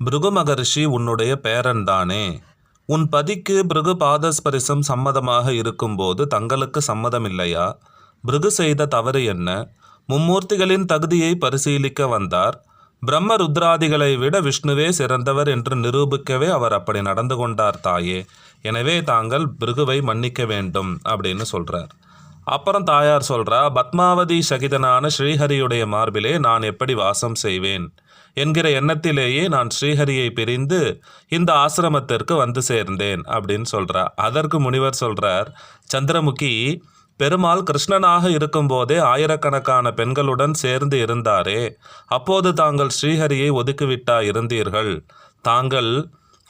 பிருகு மகரிஷி உன்னுடைய பேரன்தானே? உன் பதிக்கு பிருகு பாதஸ்பரிசம் சம்மதமாக இருக்கும்போது தங்களுக்கு சம்மதமில்லையா? பிருகு செய்த தவறு என்ன? மும்மூர்த்திகளின் தகுதியை பரிசீலிக்க வந்தார். பிரம்ம ருத்ராதிகளை விட விஷ்ணுவே சிறந்தவர் என்று நிரூபிக்கவே அவர் அப்படி நடந்து கொண்டார் தாயே. எனவே தாங்கள் பிருகுவை மன்னிக்க வேண்டும் அப்படின்னு சொல்கிறார் அப்புறம் தாயார் சொல்றா பத்மாவதி சகிதனான ஸ்ரீஹரியுடைய மார்பிலே நான் எப்படி வாசம் செய்வேன்? என்கிற எண்ணத்திலேயே நான் ஸ்ரீஹரியை பிரிந்து இந்த ஆசிரமத்திற்கு வந்து சேர்ந்தேன் அப்படின்னு சொல்றா. அதற்கு முனிவர் சொல்றார் சந்திரமுகி பெருமாள் கிருஷ்ணனாக இருக்கும்போதே ஆயிரக்கணக்கான பெண்களுடன் சேர்ந்து இருந்தாரே. அப்போது தாங்கள் ஸ்ரீஹரியை ஒதுக்கிவிட்டா இருந்தீர்கள். தாங்கள்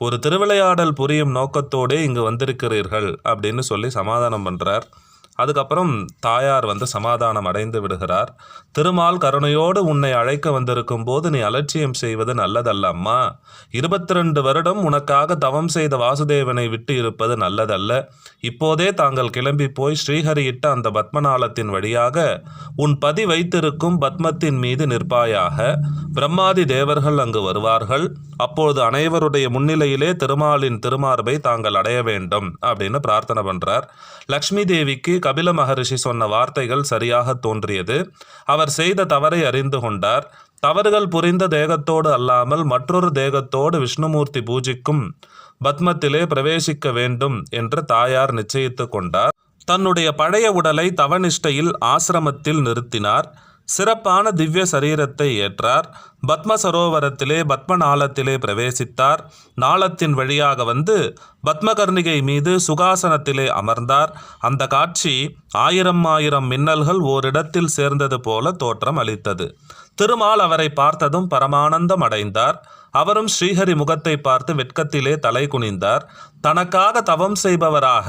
ஒரு திருவிளையாடல் புரியும் நோக்கத்தோடே இங்கு வந்திருக்கிறீர்கள் அப்படின்னு சொல்லி சமாதானம் பண்ணுறார் அதுக்கப்புறம் தாயார் வந்து சமாதானம் அடைந்து விடுகிறார். திருமால் கருணையோடு உன்னை அழைக்க வந்திருக்கும் போது நீ அலட்சியம் செய்வது நல்லதல்ல அம்மா இருபத்தி ரெண்டு வருடம் உனக்காக தவம் செய்த வாசுதேவனை விட்டு இருப்பது நல்லதல்ல. இப்போதே தாங்கள் கிளம்பி போய் ஸ்ரீஹரியிட்ட அந்த பத்மநாளத்தின் வழியாக உன் பதி வைத்திருக்கும் பத்மத்தின் மீது நிற்பாயாக. பிரம்மாதி தேவர்கள் அங்கு வருவார்கள். அப்பொழுது அனைவருடைய முன்னிலையிலே திருமாலின் திருமார்பை தாங்கள் அடைய வேண்டும் அப்படின்னு பிரார்த்தனை பண்றார். லக்ஷ்மி தேவிக்கு கபில மகரிஷி சொன்ன வார்த்தைகள் சரியாக தோன்றியது. அவர் செய்த தவறை அறிந்து கொண்டார். தவறுகள் புரிந்த தேகத்தோடு அல்லாமல் மற்றொரு தேகத்தோடு விஷ்ணுமூர்த்தி பூஜிக்கும் பத்மத்திலே பிரவேசிக்க வேண்டும் என்று தாயார் நிச்சயித்து கொண்டார். தன்னுடைய பழைய உடலை தவனிஷ்டையில் ஆசிரமத்தில் நிறுத்தினார். சிறப்பான திவ்ய சரீரத்தை ஏற்றார். பத்ம சரோவரத்திலே பத்ம நாளத்திலே பிரவேசித்தார். நாளத்தின் வழியாக வந்து பத்மகர்ணிகை மீது சுகாசனத்திலே அமர்ந்தார். அந்த காட்சி ஆயிரம் ஆயிரம் மின்னல்கள் ஓரிடத்தில் சேர்ந்தது போல தோற்றம் அளித்தது. திருமால் அவரை பார்த்ததும் பரமானந்தம் அடைந்தார். அவரும் ஸ்ரீஹரி முகத்தை பார்த்து வெட்கத்திலே தலை குனிந்தார். தனக்காக தவம் செய்பவராக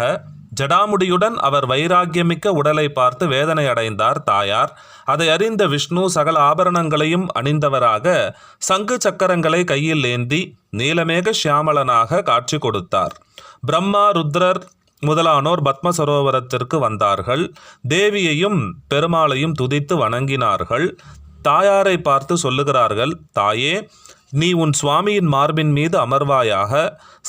ஜடாமுடியுடன் அவர் வைராக்கியமிக்க உடலை பார்த்து வேதனை அடைந்தார் தாயார். அதை அறிந்த விஷ்ணு சகல ஆபரணங்களையும் அணிந்தவராக சங்கு சக்கரங்களை கையில் ஏந்தி நீலமேக ஷியாமலனாக காட்சி கொடுத்தார். பிரம்மா ருத்ரர் முதலானோர் பத்ம சரோவரத்திற்கு வந்தார்கள். தேவியையும் பெருமாளையும் துதித்து வணங்கினார்கள். தாயாரை பார்த்து சொல்லுகிறார்கள் தாயே நீ உன் சுவாமியின் மார்பின் மீது அமர்வாயாக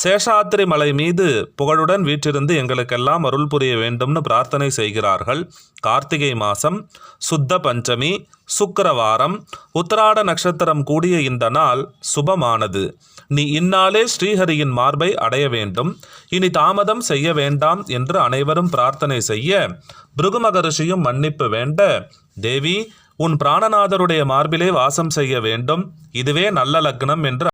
சேஷாத்திரி மலை மீது புகழுடன் வீற்றிருந்து எங்களுக்கெல்லாம் அருள் புரிய வேண்டும்னு பிரார்த்தனை செய்கிறார்கள். கார்த்திகை மாதம் சுத்த பஞ்சமி சுக்கரவாரம் உத்தராட நட்சத்திரம் கூடிய இந்த நாள் சுபமானது. நீ இந்நாளே ஸ்ரீஹரியின் மார்பை அடைய வேண்டும். இனி தாமதம் செய்ய வேண்டாம் என்று அனைவரும் பிரார்த்தனை செய்ய பிருகு மகரிஷியும் மன்னிப்பு வேண்ட தேவி உன் பிராணநாதருடைய மார்பிலே வாசம் செய்ய வேண்டும். இதுவே நல்ல லக்னம் என்று